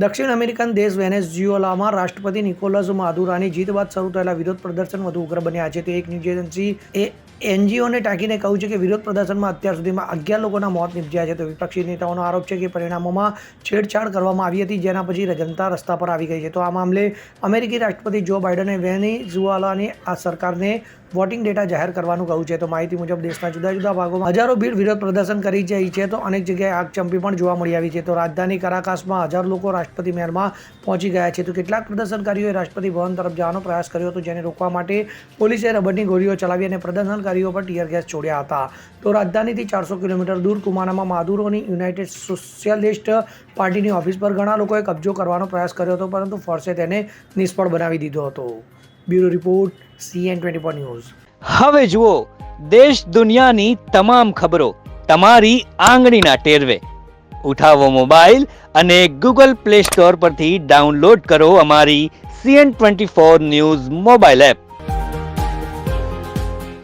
દક્ષિણ અમેરિકન દેશ વેનેઝ્યુએલામાં રાષ્ટ્રપતિ નિકોલસ માદુરાની જીત બાદ શરૂ થયેલા વિરોધ પ્રદર્શન વધુ ઉગ્ર બન્યા. છે તો એક ન્યૂઝ એજન્સી એ એનજીઓને ટાંકીને કહ્યું છે કે વિરોધ પ્રદર્શનમાં અત્યાર સુધીમાં અગિયાર લોકોના મોત નીપજ્યા છે. તો વિપક્ષી નેતાઓનો આરોપ છે કે પરિણામોમાં છેડછાડ કરવામાં આવી હતી, જેના પછી જનતા રસ્તા પર આવી ગઈ છે. તો આ મામલે અમેરિકી રાષ્ટ્રપતિ જો બાઇડને વેનીઝુઆલાની આ સરકારને વોટિંગ ડેટા જાહેર કરવાનું કહ્યું છે. તો માહિતી મુજબ દેશના જુદા જુદા ભાગોમાં હજારો ભીડ વિરોધ પ્રદર્શન કરી રહી છે. તો અનેક જગ્યાએ આગચંપી પણ જોવા મળી આવી છે. તો રાજધાની કરાકાસમાં હજાર લોકો રાષ્ટ્રપતિ મહેરમાં પહોંચી ગયા છે. તો કેટલાક પ્રદર્શનકારીઓએ રાષ્ટ્રપતિ ભવન તરફ જવાનો પ્રયાસ કર્યો હતો, જેને રોકવા માટે પોલીસે રબરની ગોળીઓ ચલાવી અને પ્રદર્શનકારીઓ પર ટીયર ગેસ છોડ્યા હતા. તો રાજધાનીથી ચારસો કિલોમીટર દૂર કુમાનામાં માદુરોની યુનાઇટેડ સોશિયાલિસ્ટ પાર્ટીની ઓફિસ પર ઘણા લોકોએ કબજો કરવાનો પ્રયાસ કર્યો હતો, પરંતુ ફોર્સે તેને નિષ્ફળ બનાવી દીધો હતો. Bureau report CN twenty four news. હવે જુઓ, દેશ દુનિયાની તમામ ખબરો તમારી આંગળીના ટેરવે. ઉઠાવો મોબાઈલ અને ગૂગલ પ્લે સ્ટોર પરથી ડાઉનલોડ કરો અમારી CN twenty four news mobile app.